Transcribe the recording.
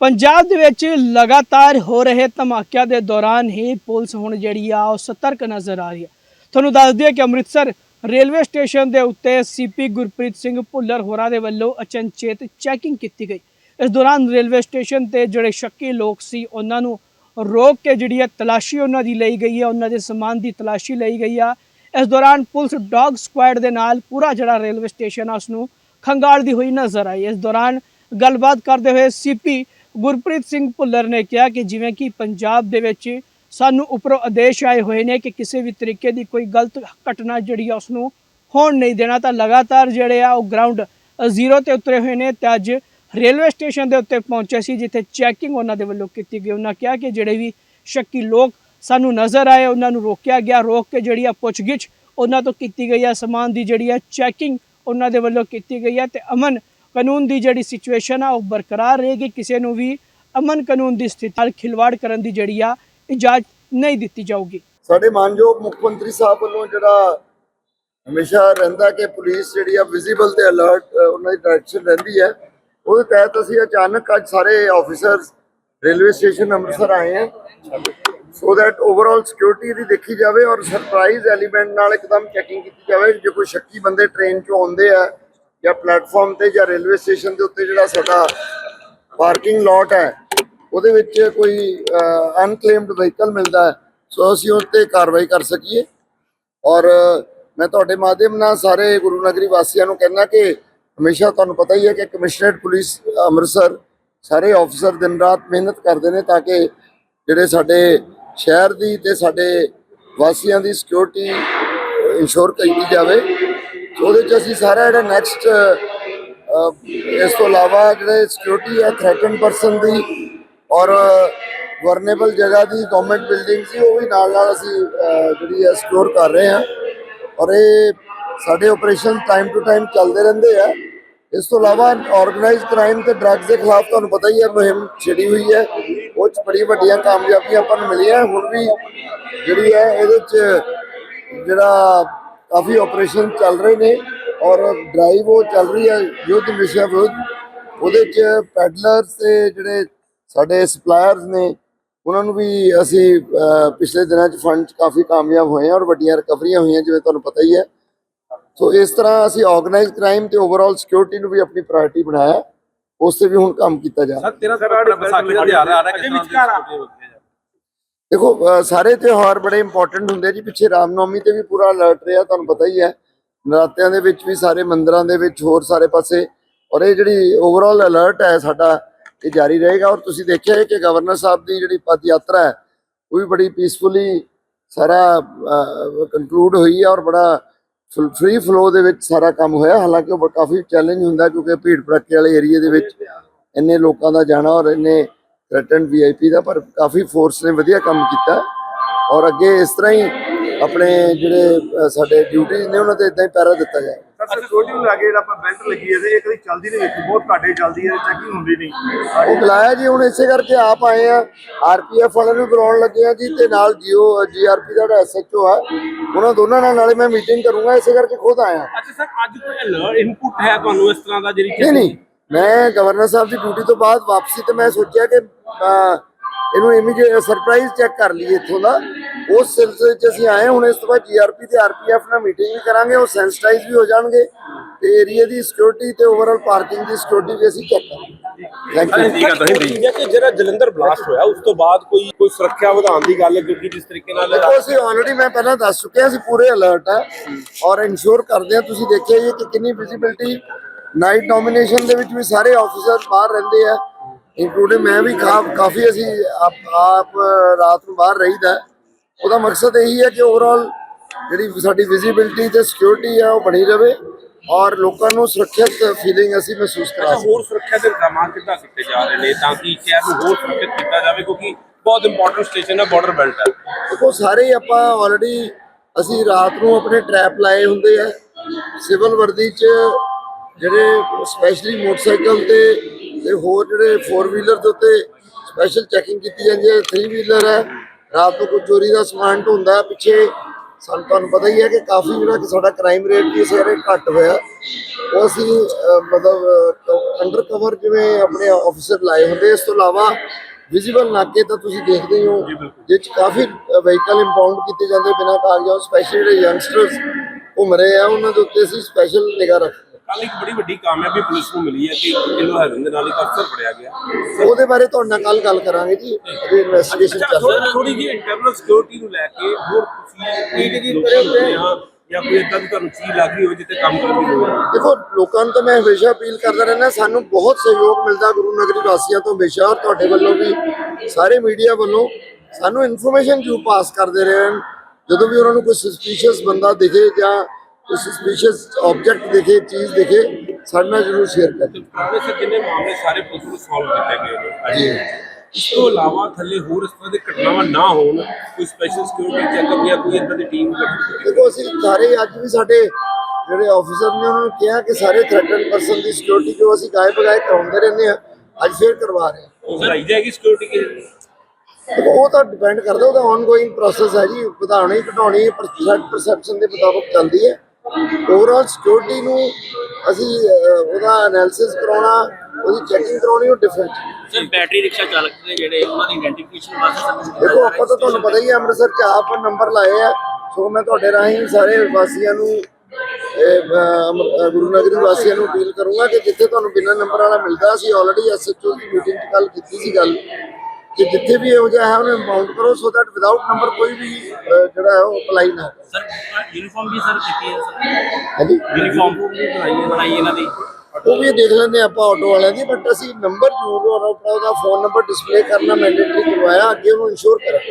ਪੰਜਾਬ ਦੇ ਵਿੱਚ ਲਗਾਤਾਰ ਹੋ ਰਹੇ ਧਮਾਕਿਆਂ ਦੇ ਦੌਰਾਨ ਹੀ ਪੁਲਿਸ ਹੁਣ ਜਿਹੜੀ ਆ ਉਹ ਸਤਰਕ ਨਜ਼ਰ ਆ ਰਹੀ ਹੈ। ਤੁਹਾਨੂੰ ਦੱਸ ਦਈਏ ਕਿ ਅੰਮ੍ਰਿਤਸਰ ਰੇਲਵੇ ਸਟੇਸ਼ਨ ਦੇ ਉੱਤੇ ਸੀਪੀ ਗੁਰਪ੍ਰੀਤ ਸਿੰਘ ਭੁੱਲਰ ਹੋਰਾਂ ਦੇ ਵੱਲੋਂ ਅਚਨਚੇਤ ਚੈਕਿੰਗ ਕੀਤੀ ਗਈ। ਇਸ ਦੌਰਾਨ ਰੇਲਵੇ ਸਟੇਸ਼ਨ ਤੇ ਜਿਹੜੇ ਸ਼ੱਕੀ ਲੋਕ ਸੀ, ਉਹਨਾਂ ਨੂੰ ਰੋਕ ਕੇ ਜਿਹੜੀ ਹੈ ਤਲਾਸ਼ੀ ਉਹਨਾਂ ਦੀ ਲਈ ਗਈ ਹੈ, ਉਹਨਾਂ ਦੇ ਸਮਾਨ ਦੀ ਤਲਾਸ਼ੀ ਲਈ ਗਈ ਆ। ਇਸ ਦੌਰਾਨ ਪੁਲਿਸ ਡੌਗ ਸਕੁਐਡ ਦੇ ਨਾਲ ਪੂਰਾ ਜਿਹੜਾ ਰੇਲਵੇ ਸਟੇਸ਼ਨ ਆ ਉਸ ਨੂੰ ਖੰਗਾਲਦੀ ਹੋਈ ਨਜ਼ਰ ਆਈ। ਇਸ ਦੌਰਾਨ ਗੱਲਬਾਤ ਕਰਦੇ ਹੋਏ ਸੀਪੀ ਗੁਰਪ੍ਰੀਤ ਸਿੰਘ ਭੁੱਲਰ ਨੇ ਕਿਹਾ ਕਿ ਜਿਵੇਂ ਕਿ ਪੰਜਾਬ ਦੇ ਵਿੱਚ ਸਾਨੂੰ ਉੱਪਰੋਂ ਆਦੇਸ਼ ਆਏ ਹੋਏ ਨੇ ਕਿ ਕਿਸੇ ਵੀ ਤਰੀਕੇ ਦੀ ਕੋਈ ਗਲਤ ਘਟਨਾ ਜਿਹੜੀ ਆ ਉਸ ਨੂੰ ਹੋਣ ਨਹੀਂ ਦੇਣਾ, ਤਾਂ ਲਗਾਤਾਰ ਜਿਹੜੇ ਆ ਉਹ ਗਰਾਊਂਡ ਜ਼ੀਰੋ ਤੇ ਉਤਰੇ ਹੋਏ ਨੇ ਤੇ ਅੱਜ ਰੇਲਵੇ ਸਟੇਸ਼ਨ ਦੇ ਉੱਤੇ ਪਹੁੰਚੇ ਸੀ, ਜਿੱਥੇ ਚੈਕਿੰਗ ਉਹਨਾਂ ਦੇ ਵੱਲੋਂ ਕੀਤੀ ਗਈ। ਉਹਨਾਂ ਕਿਹਾ ਕਿ ਜਿਹੜੇ ਵੀ ਸ਼ੱਕੀ ਲੋਕ ਸਾਨੂੰ ਨਜ਼ਰ ਆਏ, ਉਹਨਾਂ ਨੂੰ ਰੋਕਿਆ ਗਿਆ, ਰੋਕ ਕੇ ਜਿਹੜੀ ਆ ਪੁੱਛਗਿੱਛ ਉਹਨਾਂ ਤੋਂ ਕੀਤੀ ਗਈ ਆ। ਸਮਾਨ ਦੀ ਜਿਹੜੀ ਆ ਚੈਕਿੰਗ ਉਹਨਾਂ ਦੇ ਵੱਲੋਂ ਕੀਤੀ ਗਈ ਆ ਤੇ ਅਮਨ ਕਾਨੂੰਨ ਦੀ ਜਿਹੜੀ ਸਿਚੁਏਸ਼ਨ ਆ, ਉਹ ਬਰਕਰਾਰ ਰਹੇਗੀ। ਕਿਸੇ ਨੂੰ ਵੀ ਅਮਨ ਕਾਨੂੰਨ ਦੀ ਸਥਿਤੀ ਨਾਲ ਖਿਲਵਾੜ ਕਰਨ ਦੀ ਜਿਹੜੀ ਆ, ਇਜਾਜ਼ਤ ਨਹੀਂ ਦਿੱਤੀ ਜਾਊਗੀ। ਸਾਡੇ ਮਾਨਯੋਗ ਮੁੱਖ ਮੰਤਰੀ ਸਾਹਿਬ ਵੱਲੋਂ ਜਿਹੜਾ ਹਮੇਸ਼ਾ ਰਹਿੰਦਾ ਕਿ ਪੁਲਿਸ ਜਿਹੜੀ ਆ ਵਿਜ਼ੀਬਲ ਤੇ ਅਲਰਟ ਉਹਨਾਂ ਦੀ ਡਾਇਰੈਕਸ਼ਨ ਰਹਿੰਦੀ ਹੈ। ਉਹਦੇ ਤਹਿਤ ਅਸੀਂ ਅਚਾਨਕ ਅੱਜ ਸਾਰੇ ਆਫੀਸਰਸ ਰੇਲਵੇ ਸਟੇਸ਼ਨ ਅੰਮ੍ਰਿਤਸਰ ਆਏ ਹਾਂ। ਸੋ ਦੈਟ ਓਵਰਆਲ ਸਿਕਿਉਰਿਟੀ ਦੀ ਦੇਖੀ ਜਾਵੇ ਔਰ ਸਰਪ੍ਰਾਈਜ਼ ਐਲੀਮੈਂਟ ਨਾਲ ਇੱਕਦਮ ਚੈਕਿੰਗ ਕੀਤੀ ਜਾਵੇ। ਜੇ ਕੋਈ ਸ਼ੱਕੀ ਬੰਦੇ ਟ੍ਰੇਨ 'ਚੋਂ ਆਉਂਦੇ ਆ ਜਾਂ ਪਲੇਟਫਾਰਮ ਤੇ ਜਾਂ ਰੇਲਵੇ ਸਟੇਸ਼ਨ ਦੇ ਉੱਤੇ ਜਿਹੜਾ ਸਾਡਾ ਪਾਰਕਿੰਗ ਲੋਟ ਹੈ, ਉਹਦੇ ਵਿੱਚ ਕੋਈ ਅਨਕਲੇਮਡ ਵਹੀਕਲ ਮਿਲਦਾ ਹੈ, ਸੋ ਅਸੀਂ ਉਸ ਤੇ ਕਾਰਵਾਈ ਕਰ ਸਕੀਏ। ਔਰ ਮੈਂ ਤੁਹਾਡੇ ਮਾਧਿਅਮ ਨਾਲ ਸਾਰੇ ਗੁਰੂ ਨਗਰੀ ਵਾਸੀਆਂ ਨੂੰ ਕਹਿਣਾ ਕਿ ਹਮੇਸ਼ਾ ਤੁਹਾਨੂੰ ਪਤਾ ਹੀ ਹੈ ਕਿ ਕਮਿਸ਼ਨਰੇਟ ਪੁਲਿਸ ਅੰਮ੍ਰਿਤਸਰ ਸਾਰੇ ਆਫੀਸਰ ਦਿਨ ਰਾਤ ਮਿਹਨਤ ਕਰਦੇ ਨੇ ਤਾਂ ਕਿ ਜਿਹੜੇ ਸਾਡੇ ਸ਼ਹਿਰ ਦੀ ਤੇ ਸਾਡੇ ਵਾਸੀਆਂ ਦੀ ਸਿਕਿਉਰਿਟੀ ਇੰਸ਼ੋਰ ਕੀਤੀ ਜਾਵੇ। ਉਹਦੇ ਚ ਅਸੀਂ ਸਾਰਾ ਜਿਹੜਾ ਨੈਕਸਟ ਇਸ ਤੋਂ ਇਲਾਵਾ ਜਿਹੜੇ ਸਿਕਿਉਰਿਟੀ ਹੈ ਥ੍ਰੈਟਨ ਪਰਸਨ ਦੀ ਔਰ ਵਰਨੇਬਲ ਜਗ੍ਹਾ ਦੀ ਗਵਰਨਮੈਂਟ ਬਿਲਡਿੰਗ ਸੀ, ਉਹ ਵੀ ਨਾਲ ਨਾਲ ਅਸੀਂ ਜਿਹੜੀ ਹੈ ਸਿਕਿਉਰ ਕਰ ਰਹੇ ਹਾਂ। ਔਰ ਇਹ ਸਾਡੇ ਆਪਰੇਸ਼ਨ ਟਾਈਮ ਟੂ ਟਾਈਮ ਚੱਲਦੇ ਰਹਿੰਦੇ ਆ। ਇਸ ਤੋਂ ਇਲਾਵਾ ਆਰਗੇਨਾਈਜ਼ਡ ਕ੍ਰਾਈਮ ਤੇ ਡਰੱਗਸ ਦੇ ਖਿਲਾਫ ਤੁਹਾਨੂੰ ਪਤਾ ਹੀ ਹੈ, ਮੁਹਿੰਮ ਛਿੜੀ ਹੋਈ ਹੈ। ਉਹ ਚ ਬੜੀ ਵੱਡੀਆਂ ਕਾਮਯਾਬੀਆਂ ਆਪਾਂ ਨੂੰ ਮਿਲੀਆਂ। ਹੁਣ ਵੀ ਜਿਹੜੀ ਹੈ, ਇਹਦੇ ਚ ਜਿਹੜਾ ਕਾਫੀ ਆਪਰੇਸ਼ਨ ਚੱਲ ਰਹੇ ਨੇ ਔਰ ਡਰਾਈਵ ਉਹ ਚੱਲ ਰਹੀ ਹੈ ਯੁੱਧ ਨਸ਼ਾ ਵਿਰੁੱਧ। ਉਹਦੇ ਚ ਪੈਡਲਰਸ ਤੇ ਜਿਹੜੇ ਸਾਡੇ ਸਪਲਾਇਰਸ ਨੇ ਉਹਨਾਂ ਨੂੰ ਵੀ ਅਸੀਂ ਪਿਛਲੇ ਦਿਨਾਂ ਚ ਫੰਡ ਚ ਕਾਫੀ ਕਾਮਯਾਬ ਹੋਏ ਹਾਂ ਔਰ ਵੱਡੀਆਂ ਰਿਕਵਰੀਆਂ ਹੋਈਆਂ ਜਿਵੇਂ ਤੁਹਾਨੂੰ ਪਤਾ ਹੀ ਹੈ। ਸੋ ਇਸ ਤਰ੍ਹਾਂ ਅਸੀਂ ਆਰਗੇਨਾਈਜ਼ਡ ਕ੍ਰਾਈਮ ਤੇ ਓਵਰਆਲ ਸਿਕਿਉਰਿਟੀ ਨੂੰ ਵੀ ਆਪਣੀ ਪ੍ਰਾਇੋਰਟੀ ਬਣਾਇਆ। ਉਸ ਤੇ ਵੀ ਹੁਣ ਕੰਮ ਕੀਤਾ ਜਾ ਰਿਹਾ। ਸਰ 13 ਸਰ ਵਿਸਾਖੀ ਦਾ ਤਿਉਹਾਰ ਆ ਰਿਹਾ ਕਿਸ ਤਰ੍ਹਾਂ ਦੀ ਦੇਖੋ ਸਾਰੇ ਤਿਉਹਾਰ ਬੜੇ ਇੰਪੋਰਟੈਂਟ ਹੁੰਦੇ ਜੀ। ਪਿੱਛੇ ਰਾਮਨੌਮੀ ਤੇ ਵੀ ਪੂਰਾ ਅਲਰਟ ਰਿਹਾ, ਤੁਹਾਨੂੰ ਪਤਾ ਹੀ ਹੈ। ਨਰਾਤਿਆਂ ਦੇ ਵਿੱਚ ਵੀ ਸਾਰੇ ਮੰਦਰਾਂ ਦੇ ਵਿੱਚ ਹੋਰ ਸਾਰੇ ਪਾਸੇ। ਔਰ ਇਹ ਜਿਹੜੀ ਓਵਰਆਲ ਅਲਰਟ ਹੈ ਸਾਡਾ, ਇਹ ਜਾਰੀ ਰਹੇਗਾ। ਔਰ ਤੁਸੀਂ ਦੇਖਿਆ ਕਿ ਗਵਰਨਰ ਸਾਹਿਬ ਦੀ ਜਿਹੜੀ ਪਦ ਯਾਤਰਾ ਹੈ, ਉਹ ਵੀ ਬੜੀ ਪੀਸਫੁਲੀ ਸਾਰਾ ਕੰਕਲੂਡ ਹੋਈ ਹੈ ਔਰ ਬੜਾ ਫ੍ਰੀ ਫਲੋ ਦੇ ਵਿੱਚ ਸਾਰਾ ਕੰਮ ਹੋਇਆ। ਹਾਲਾਂਕਿ ਉਹ ਕਾਫੀ ਚੈਲੰਜ ਹੁੰਦਾ ਕਿਉਂਕਿ ਭੀੜ ਭੜੱਕੇ ਵਾਲੇ ਏਰੀਆ ਦੇ ਵਿੱਚ ਇੰਨੇ ਲੋਕਾਂ ਦਾ ਜਾਣਾ ਔਰ ਇੰਨੇ ਥ੍ਰੈਟਨਡ ਵੀਆਈਪੀ ਦਾ ਪਰ ਕਾਫੀ ਫੋਰਸ ਨੇ ਵਧੀਆ ਕੰਮ ਕੀਤਾ। ਔਰ ਅੱਗੇ ਇਸ ਤਰ੍ਹਾਂ ਹੀ ਆਪਣੇ ਜਿਹੜੇ ਸਾਡੇ ਡਿਊਟੀਆਂ ਨੇ ਉਹਨਾਂ ਤੇ ਇਦਾਂ ਹੀ ਪਹਿਰਾ ਦਿੱਤਾ ਜਾਏ। ਸਰ ਸਿਕਿਉਰਿਟੀ ਨੂੰ ਲੱਗੇ ਜਿਹੜਾ ਆਪਾਂ ਬੈਂਟ ਲੱਗੀ ਹੈ ਤੇ ਇਹ ਕਦੀ ਚੱਲਦੀ ਨਹੀਂ ਵੇਖੀ ਬਹੁਤ ਘਾਟੇ ਚੱਲਦੀ ਹੈ ਚੈਕਿੰਗ ਹੁੰਦੀ ਨਹੀਂ। ਉਹ ਬੁਲਾਇਆ ਜੀ ਹੁਣ ਇਸੇ ਕਰਕੇ ਆਪ ਆਏ ਆ। ਆਰਪੀਐਫ ਵਾਲਿਆਂ ਨੂੰ ਬੁਲਾਉਣ ਲੱਗੇ ਆ ਜੀ ਤੇ ਨਾਲ ਜੀਓ ਜੀਆਰਪੀ ਦਾ ਜਿਹੜਾ ਐਸਐਚਓ ਆ ਉਹਨਾਂ ਦੋਨਾਂ ਨਾਲ ਨਾਲੇ ਮੈਂ ਮੀਟਿੰਗ ਕਰੂੰਗਾ ਇਸੇ ਕਰਕੇ ਖੁਦ ਆਇਆ। ਅੱਛਾ ਸਰ ਅੱਜ ਕੋਈ ਅਲਰਟ ਇਨਪੁਟ ਹੈ ਤੁਹਾਨੂੰ ਇਸ ਤਰ੍ਹਾਂ ਦਾ ਜਿਹੜੀ ਨਹੀਂ ਨਹੀਂ। ਮੈਂ ਗਵਰਨਰ ਸਾਹਿਬ ਦੀ ਡਿਊਟੀ ਤੋਂ ਬਾਅਦ ਵਾਪਸੀ ਤੇ ਮੈਂ ਸੋਚਿਆ ਕਿ ਇਹਨੂੰ ਇਮੀਡੀਏਟ ਸਰਪ੍ਰਾਈਜ਼ ਚੈੱਕ ਕਰ ਲਈਏ ਇੱਥੋਂ ਦਾ। ਉਸ ਸਿਲਸਿਲੇ 'ਚ ਅਸੀਂ ਆਏ ਹੁਣ ਇਸ ਤੋਂ ਬਾਅਦ ਜੀਆਰਪੀ ਤੇ ਆਰਪੀਐਫ ਨਾਲ ਮੀਟਿੰਗ ਵੀ ਕਰਾਂਗੇ ਉਹ ਸੈਂਸਿਟਾਈਜ਼ ਵੀ ਹੋ ਜਾਣਗੇ ਤੇ ਏਰੀਆ ਦੀ ਸਿਕਿਉਰਿਟੀ ਤੇ ਓਵਰਆਲ ਪਾਰਕਿੰਗ ਦੀ ਸਿਕਿਉਰਿਟੀ ਵੀ ਅਸੀਂ ਚੈੱਕ ਕਰਾਂਗੇ। ਹੈ ਕਿ ਜਿਹੜਾ ਜਲੰਧਰ ਬਲਾਸਟ ਹੋਇਆ ਉਸ ਤੋਂ ਬਾਅਦ ਕੋਈ ਕੋਈ ਸੁਰੱਖਿਆ ਵਧਾਉਣ ਦੀ ਗੱਲ ਕਿਉਂਕਿ ਜਿਸ ਤਰੀਕੇ ਨਾਲ ਦੇਖੋ ਅਸੀਂ ਆਲਰੇਡੀ ਮੈਂ ਪਹਿਲਾਂ ਦੱਸ ਚੁੱਕਿਆ ਅਸੀਂ ਪੂਰੇ ਅਲਰਟ ਆ ਔਰ ਇਨਸ਼ੋਰ ਕਰਦੇ ਆ ਤੁਸੀਂ ਦੇਖਿਆ ਹੀ ਹੈ ਕਿ ਕਿੰਨੀ ਵਿਜ਼ਿਬਿਲਟੀ ਨਾਈਟ ਡੋਮੀਨੇਸ਼ਨ ਦੇ ਵਿੱਚ ਵੀ ਸਾਰੇ ਆਫੀਸਰ ਬਾਹਰ ਰਹਿੰਦੇ ਆ ਇਨਕਲੂਡਿੰਗ ਮੈਂ ਵੀ ਕਾਫੀ ਅਸੀਂ ਆਪ ਰਾਤ ਨੂੰ ਬਾਹਰ ਰਹੀਦਾ। ਉਹਦਾ ਮਕਸਦ ਇਹੀ ਹੈ ਕਿ ਓਵਰਆਲ ਜਿਹੜੀ ਸਾਡੀ ਵਿਜ਼ਿਬਿਲਟੀ ਤੇ ਸਿਕਿਉਰਿਟੀ ਆ ਉਹ ਬਣੀ ਰਵੇ ਔਰ ਲੋਕਾਂ ਨੂੰ ਸੁਰੱਖਿਅਤ ਫੀਲਿੰਗ ਅਸੀਂ ਮਹਿਸੂਸ ਕਰਾ ਸਕੀਏ। ਹੋਰ ਸੁਰੱਖਿਆ ਦੇ ਇੰਤਜ਼ਾਮਾਤ ਕਿੱਦਾਂ ਕੀਤੇ ਜਾ ਰਹੇ ਨੇ? ਤਾਂ ਕਿ ਸ਼ਹਿਰ ਨੂੰ ਹੋਰ ਸੁਰੱਖਿਅਤ ਕੀਤਾ ਜਾਵੇ ਕਿਉਂਕਿ ਬਹੁਤ ਇੰਪੋਰਟੈਂਟ ਸਟੇਸ਼ਨ ਹੈ ਬਾਰਡਰ ਬੈਲਟ ਹੈ। ਦੇਖੋ ਸਾਰੇ ਆਪਾਂ ਆਲਰੇਡੀ ਅਸੀਂ ਰਾਤ ਨੂੰ ਆਪਣੇ ਟਰੈਪ ਲਾਏ ਹੁੰਦੇ ਆ। ਸਿਵਲ ਵਰਦੀ 'ਚ ਜਿਹੜੇ ਸਪੈਸ਼ਲੀ ਮੋਟਰਸਾਈਕਲ ਤੇ ਤੇ ਹੋਰ ਜਿਹੜੇ 4 ਵੀਲਰ ਦੇ ਉੱਤੇ ਸਪੈਸ਼ਲ ਚੈਕਿੰਗ ਕੀਤੀ ਜਾਂਦੀ ਹੈ 3 ਵੀਲਰ ਹੈ ਰਾਤ ਨੂੰ ਕੋਈ ਚੋਰੀ ਦਾ ਸਮਾਨ ਢੁੰਦਾ ਪਿੱਛੇ ਸਾਨੂੰ ਤੁਹਾਨੂੰ ਪਤਾ ਹੀ ਹੈ ਕਿ ਕਾਫੀ ਜਿਹੜਾ ਕਿ ਸਾਡਾ ਕ੍ਰਾਈਮ ਰੇਟ ਵੀ ਇਸ ਬਾਰੇ ਘੱਟ ਹੋਇਆ ਉਹ ਅਸੀਂ ਮਤਲਬ ਅੰਡਰ ਕਵਰ ਜਿਵੇਂ ਆਪਣੇ ਆਫੀਸਰ ਲਾਏ ਹੁੰਦੇ ਇਸ ਤੋਂ ਇਲਾਵਾ ਵਿਜ਼ੀਬਲ ਨਾਕੇ ਤਾਂ ਤੁਸੀਂ ਦੇਖਦੇ ਹੀ ਹੋ ਜਿਹ 'ਚ ਕਾਫੀ ਵਹੀਕਲ ਇੰਪਾਊਂਡ ਕੀਤੇ ਜਾਂਦੇ ਬਿਨਾਂ ਕਾਗਜ਼ਾਂ ਸਪੈਸ਼ਲੀ ਜਿਹੜੇ ਯੰਗਸਟਰਸ ਘੁੰਮ ਰਹੇ ਆ ਉਹਨਾਂ ਦੇ ਉੱਤੇ ਅਸੀਂ ਸਪੈਸ਼ਲ ਨਿਗਾਹ ਰੱਖਦੇ ਹਾਂ। ਕੱਲ ਇੱਕ ਬੜੀ ਵੱਡੀ ਕਾਮਯਾਬੀ ਪੁਲਿਸ ਨੂੰ ਮਿਲੀ ਹੈ ਕਿ ਕਿਲੋ ਹੈਰਨ ਦੇ ਨਾਲ ਇੱਕ ਅਫਸਰ ਫੜਿਆ ਗਿਆ। ਉਹਦੇ ਬਾਰੇ ਤੁਹਾਡੇ ਨਾਲ ਕੱਲ ਗੱਲ ਕਰਾਂਗੇ ਜੀ ਅਜੇ ਇਨਵੈਸਟੀਗੇਸ਼ਨ ਚੱਲ ਰਹੀ। ਹੈ ਥੋੜੀ ਜਿਹੀ ਇੰਟਰਨਲ ਸਿਕਿਉਰਿਟੀ ਨੂੰ ਲੈ ਕੇ ਹੋਰ ਤੁਸੀਂ ਕੀ ਕਰੇ ਜਾਂ ਕੋਈ ਇਦਾਂ ਦੀ ਤੁਹਾਨੂੰ ਚੀਜ਼ ਲੱਗ ਰਹੀ ਹੋਵੇ ਜਿੱਥੇ ਕੰਮ ਕਰਨ ਦੀ ਲੋੜ ਹੈ? ਦੇਖੋ ਲੋਕਾਂ ਨੂੰ ਤਾਂ ਮੈਂ ਹਮੇਸ਼ਾ ਅਪੀਲ ਕਰਦਾ ਰਹਿੰਦਾ ਸਾਨੂੰ ਬਹੁਤ ਸਹਿਯੋਗ ਮਿਲਦਾ ਗੁਰੂ ਨਗਰੀ ਵਾਸੀਆਂ ਤੋਂ ਹਮੇਸ਼ਾ ਔਰ ਤੁਹਾਡੇ ਵੱਲੋਂ ਵੀ ਸਾਰੇ ਮੀਡੀਆ ਵੱਲੋਂ ਸਾਨੂੰ ਇਨਫੋਰਮੇਸ਼ਨ ਜੂ ਪਾਸ ਕਰਦੇ ਰਹੇ ਹਨ ਜਦੋਂ ਵੀ ਉਹਨਾਂ ਨੂੰ ਕੋਈ ਸਸਪੀਸ਼ੀਅਸ ਬੰਦਾ ਦਿਖੇ ਜਾਂ ਸਸਪੀਸ਼ੀਅਸ ਆਬਜੈਕਟ ਦਿਖੇ ਚੀਜ਼ ਦਿਖੇ ਸਾਡੇ ਨਾਲ ਜ਼ਰੂਰ ਸ਼ੇਅਰ ਕਰੇ। ਪੁਰਾਣੇ ਸੇ ਜਿੰਨੇ ਮਾਮਲੇ ਸਾਰੇ ਪੁਲਿਸ ਨੂੰ ਸੋਲਵ ਕੀਤੇ ਗਏ ਅੱਜ ਇਸ ਤੋਂ ਇਲਾਵਾ ਥੱਲੇ ਹੋਰ ਇਸ ਤਰ੍ਹਾਂ ਦੇ ਘਟਨਾਵਾਂ ਨਾ ਹੋਣ ਕੋਈ ਸਪੈਸ਼ਲ ਸਿਕਿਉਰਿਟੀ ਚੈੱਕਅਪ ਜਾਂ ਕੋਈ ਇਦਾਂ ਦੀ ਟੀਮ ਦੇਖੋ ਅਸੀਂ ਸਾਰੇ ਅੱਜ ਵੀ ਸਾਡੇ ਜਿਹੜੇ ਆਫੀਸਰ ਨੇ ਉਹਨਾਂ ਨੂੰ ਕਿਹਾ ਕਿ ਸਾਰੇ ਥ੍ਰੈਟਨ ਪਰਸਨ ਦੀ ਸਿਕਿਉਰਿਟੀ ਜੋ ਅਸੀਂ ਗਾਇਬ ਬਗਾਏ ਕਰਾਉਂਦੇ ਰਹਿੰਦੇ ਆ ਅੱਜ ਫੇਰ ਕਰਵਾ ਰਹੇ ਹਾਂ। ਉਹ ਵਧਾਈ ਜਾਏਗੀ ਸਿਕਿਉਰਿਟੀ ਕਿ ਉਹ ਤਾਂ ਡਿਪੈਂਡ ਕਰਦਾ ਉਹਦਾ ਆਨਗੋਇੰਗ ਪ੍ਰੋਸੈਸ ਹੈ ਜੀ ਵਧਾਉਣੀ ਘਟਾਉਣੀ ਪਰਸੈਪਸ਼ਨ ਦੇ ਮੁਤਾਬਕ ਚੱਲਦੀ ਹੈ। ਓਵਰਆਲ ਸਿਕਿਉਰਿਟੀ ਨੂੰ ਅਸੀਂ ਉਹਦਾ ਐਨਾਲਿਸਿਸ ਕਰਾਉਣਾ ਉਹਦੀ ਚੈਕਿੰਗ ਕਰਾਉਣੀ ਉਹ ਡਿਫਰੈਂਟ ਸਰ ਬੈਟਰੀ ਰਿਕਸ਼ਾ ਚਾਲਕ ਦੇ ਜਿਹੜੇ ਉਹਨਾਂ ਦੀ ਆਇਡੈਂਟੀਫਿਕੇਸ਼ਨ ਵਾਸਤੇ ਦੇਖੋ ਆਪਾਂ ਤਾਂ ਤੁਹਾਨੂੰ ਪਤਾ ਹੀ ਹੈ ਅੰਮ੍ਰਿਤਸਰ ਚ ਆਪ ਨੰਬਰ ਲਾਏ ਆ ਸੋ ਮੈਂ ਤੁਹਾਡੇ ਰਾਹੀਂ ਸਾਰੇ ਵਾਸੀਆਂ ਨੂੰ ਗੁਰੂ ਨਗਰੀ ਵਾਸੀਆਂ ਨੂੰ ਅਪੀਲ ਕਰੂੰਗਾ ਕਿ ਜਿੱਥੇ ਤੁਹਾਨੂੰ ਬਿਨਾਂ ਨੰਬਰ ਵਾਲਾ ਮਿਲਦਾ ਅਸੀਂ ਆਲਰੇਡੀ ਐਸਐਚਓ ਦੀ ਮੀਟਿੰਗ 'ਚ ਗੱਲ ਕੀਤੀ ਸੀ ਗੱਲ। ਕਿ ਜਿੱਥੇ ਵੀ ਇਹੋ ਜਿਹਾ ਹੈ ਉਹਨੂੰ ਇੰਪਾਊਂਡ ਕਰੋ ਸੋ ਦੈਟ ਵਿਦਆਊਟ ਨੰਬਰ ਕੋਈ ਵੀ ਅਹ, ਜਿਹੜਾ ਹੈ ਉਹ ਅਪਲਾਈ ਨਾ ਕਰੇ ਸਰ ਯੂਨੀਫਾਰਮ ਵੀ ਸਰ ਕੀਤੀ ਹੈ ਸਰ? ਹਾਂਜੀ? ਯੂਨੀਫਾਰਮ ਬਣਾਈ ਇਹਨਾਂ ਦੀ? ਉਹ ਵੀ ਦੇਖ ਲੈਂਦੇ ਹਾਂ ਆਪਾਂ ਆਟੋ ਵਾਲਿਆਂ ਦੀ ਬਟ ਅਸੀਂ ਨੰਬਰ ਜ਼ਰੂਰ ਆਪਣਾ ਉਹਦਾ ਫੋਨ ਨੰਬਰ ਡਿਸਪਲੇ ਕਰਨਾ ਮੈਂਡੇਟਰੀ ਕਰਵਾਇਆ ਅੱਗੇ ਉਹਨੂੰ ਇਨਸ਼ੋਰ ਕਰਾਂਗੇ।